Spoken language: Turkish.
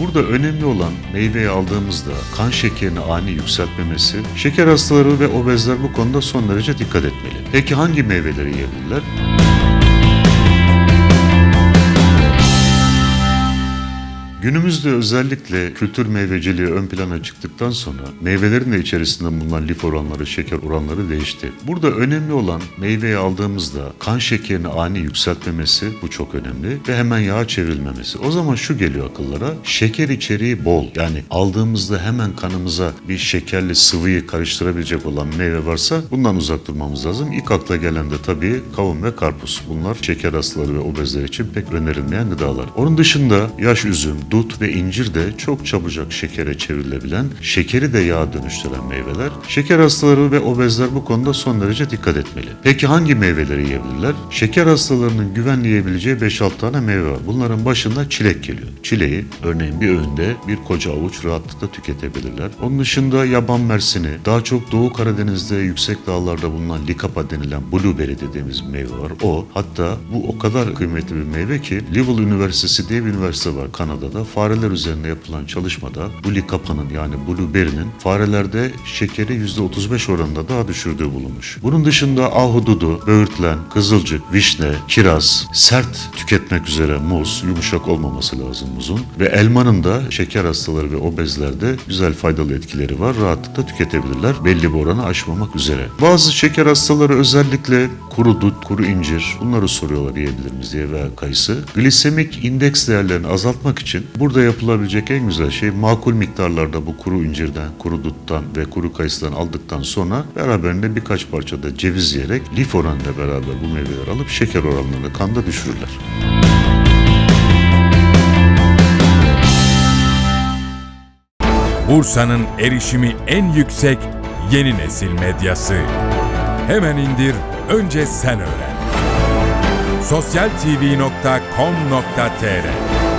Burada önemli olan meyveyi aldığımızda kan şekerini ani yükseltmemesi, şeker hastaları ve obezler bu konuda son derece dikkat etmeli. Peki hangi meyveleri yiyebilirler? Günümüzde özellikle kültür meyveciliği ön plana çıktıktan sonra meyvelerin de içerisinde bulunan lif oranları, şeker oranları değişti. Burada önemli olan meyveyi aldığımızda kan şekerini ani yükseltmemesi bu çok önemli ve hemen yağa çevrilmemesi. O zaman şu geliyor akıllara şeker içeriği bol yani aldığımızda hemen kanımıza bir şekerli sıvıyı karıştırabilecek olan meyve varsa bundan uzak durmamız lazım. İlk akla gelen de tabii kavun ve karpuz. Bunlar şeker hastaları ve obezler için pek önerilmeyen gıdalar. Onun dışında yaş üzüm, dut ve incir de çok çabucak şekere çevrilebilen, şekeri de yağa dönüştüren meyveler. Şeker hastaları ve obezler bu konuda son derece dikkat etmeli. Peki hangi meyveleri yiyebilirler? Şeker hastalarının güvenli yiyebileceği 5-6 tane meyve var. Bunların başında çilek geliyor. Çileği örneğin bir öğünde bir koca avuç rahatlıkla tüketebilirler. Onun dışında yaban mersini, daha çok Doğu Karadeniz'de yüksek dağlarda bulunan likapa denilen blueberry dediğimiz meyve var. O hatta bu o kadar kıymetli bir meyve ki Lowell Üniversitesi diye bir üniversite var Kanada'da. Fareler üzerinde yapılan çalışmada bu likapanın yani blueberry'nin farelerde şekeri %35 oranında daha düşürdüğü bulunmuş. Bunun dışında ahududu, böğürtlen, kızılcık, vişne, kiraz, sert tüketmek üzere muz, yumuşak olmaması lazım muzun ve elmanın da şeker hastaları ve obezlerde güzel faydalı etkileri var. Rahatlıkla tüketebilirler belli bir oranı aşmamak üzere. Bazı şeker hastaları özellikle kuru dut, kuru incir bunları soruyorlar yiyebilir miyiz diye veya kayısı. Glisemik indeks değerlerini azaltmak için burada yapılabilecek en güzel şey makul miktarlarda bu kuru incirden, kuru duttan ve kuru kayısıdan aldıktan sonra beraberinde birkaç parça da ceviz yiyerek lif oranıyla beraber bu meyveleri alıp şeker oranlarını kanda düşürürler. Bursa'nın erişimi en yüksek yeni nesil medyası. Hemen indir, önce sen öğren. sosyaltv.com.tr